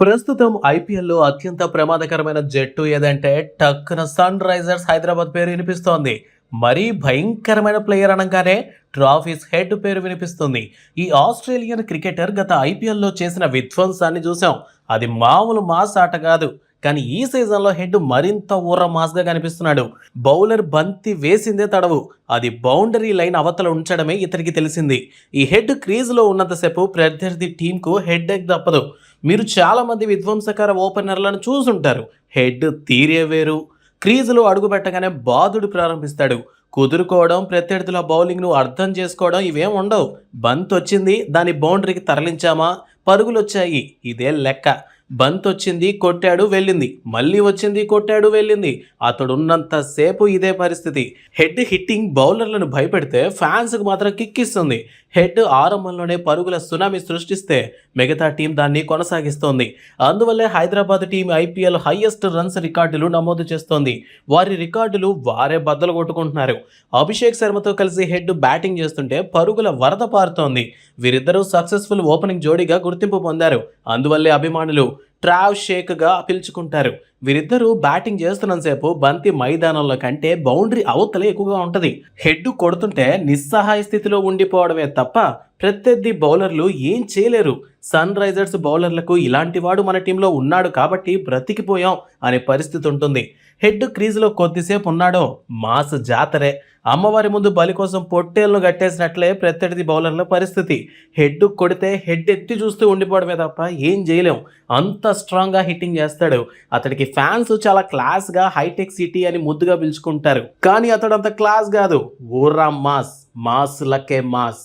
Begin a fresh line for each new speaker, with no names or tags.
ప్రస్తుతం ఐపీఎల్లో అత్యంత ప్రమాదకరమైన జట్టు ఏదంటే టక్కున సన్ రైజర్స్ హైదరాబాద్ పేరు వినిపిస్తోంది. మరీ భయంకరమైన ప్లేయర్ అనగానే ట్రాఫీస్ హెడ్ పేరు వినిపిస్తుంది. ఈ ఆస్ట్రేలియన్ క్రికెటర్ గత ఐపీఎల్లో చేసిన విధ్వంసాన్ని చూసాం. అది మామూలు మాస్ ఆట కాదు. కానీ ఈ సీజన్లో హెడ్ మరింత ఊర మాస్గా కనిపిస్తున్నాడు. బౌలర్ బంతి వేసిందే తడవు. అది బౌండరీ లైన్ అవతల ఉంచడమే ఇతనికి తెలిసింది. ఈ హెడ్ క్రీజ్లో ఉన్నంతసేపు ప్రత్యర్థి టీంకు హెడ్ ఎక్ తప్పదు. మీరు చాలామంది విధ్వంసకర ఓపెనర్లను చూసుంటారు. హెడ్ తీరే వేరు. క్రీజులో అడుగుపెట్టగానే బాదుడు ప్రారంభిస్తాడు. కుదురుకోవడం ప్రత్యర్థుల బౌలింగ్ను అర్థం చేసుకోవడం ఇవేం ఉండవు. బంత్ వచ్చింది దాని బౌండరీకి తరలించామా? పరుగులు వచ్చాయి ఇదే లెక్క. బంత్ వచ్చింది కొట్టాడు వెళ్ళింది. మళ్ళీ వచ్చింది కొట్టాడు వెళ్ళింది. అతడున్నంతసేపు ఇదే పరిస్థితి. హెడ్ హిట్టింగ్ బౌలర్లను భయపెడితే ఫ్యాన్స్కి మాత్రం కిక్కిస్తుంది హెడ్ ఆరంభంలోనే పరుగుల సునామీ సృష్టిస్తే మిగతా టీం దాన్ని కొనసాగిస్తోంది. అందువల్లే Hyderabad team IPL highest runs రికార్డులు నమోదు చేస్తోంది. వారి రికార్డులు వారే బద్దలు కొట్టుకుంటున్నారు. అభిషేక్ శర్మతో కలిసి హెడ్ బ్యాటింగ్ చేస్తుంటే పరుగుల వరద పారుతోంది. వీరిద్దరూ సక్సెస్ఫుల్ ఓపెనింగ్ జోడీగా గుర్తింపు పొందారు. అందువల్లే అభిమానులు ట్రావ్ షేక్గా పిలుచుకుంటారు. వీరిద్దరూ బ్యాటింగ్ చేస్తున్నంతసేపు బంతి మైదానంలో కంటే బౌండరీ అవతలే ఎక్కువగా ఉంటుంది. హెడ్ కొడుతుంటే నిస్సహాయ స్థితిలో ఉండిపోవడమే తప్ప ప్రత్యర్థి బౌలర్లు ఏం చేయలేరు. సన్ రైజర్స్ బౌలర్లకు ఇలాంటి వాడు మన టీంలో ఉన్నాడు కాబట్టి బ్రతికిపోయాం అనే పరిస్థితి ఉంటుంది. హెడ్ క్రీజ్లో కొద్దిసేపు ఉన్నాడో మాస్ జాతరే. అమ్మవారి ముందు బలి కోసం పొట్టేలను కట్టేసినట్లే ప్రత్యర్థి బౌలర్ల పరిస్థితి. హెడ్ కొడితే హెడ్ ఎత్తి చూస్తూ ఉండిపోవడమే తప్ప ఏం చేయలేం. అంత స్ట్రాంగ్గా హిట్టింగ్ చేస్తాడు. అతడికి ఫ్యాన్స్ చాలా క్లాస్గా హైటెక్ సిటీ అని ముద్దుగా పిలుచుకుంటారు. కానీ అతడు అంత క్లాస్ కాదు. ఊర్రా మాస్ మాస్ లకే మాస్.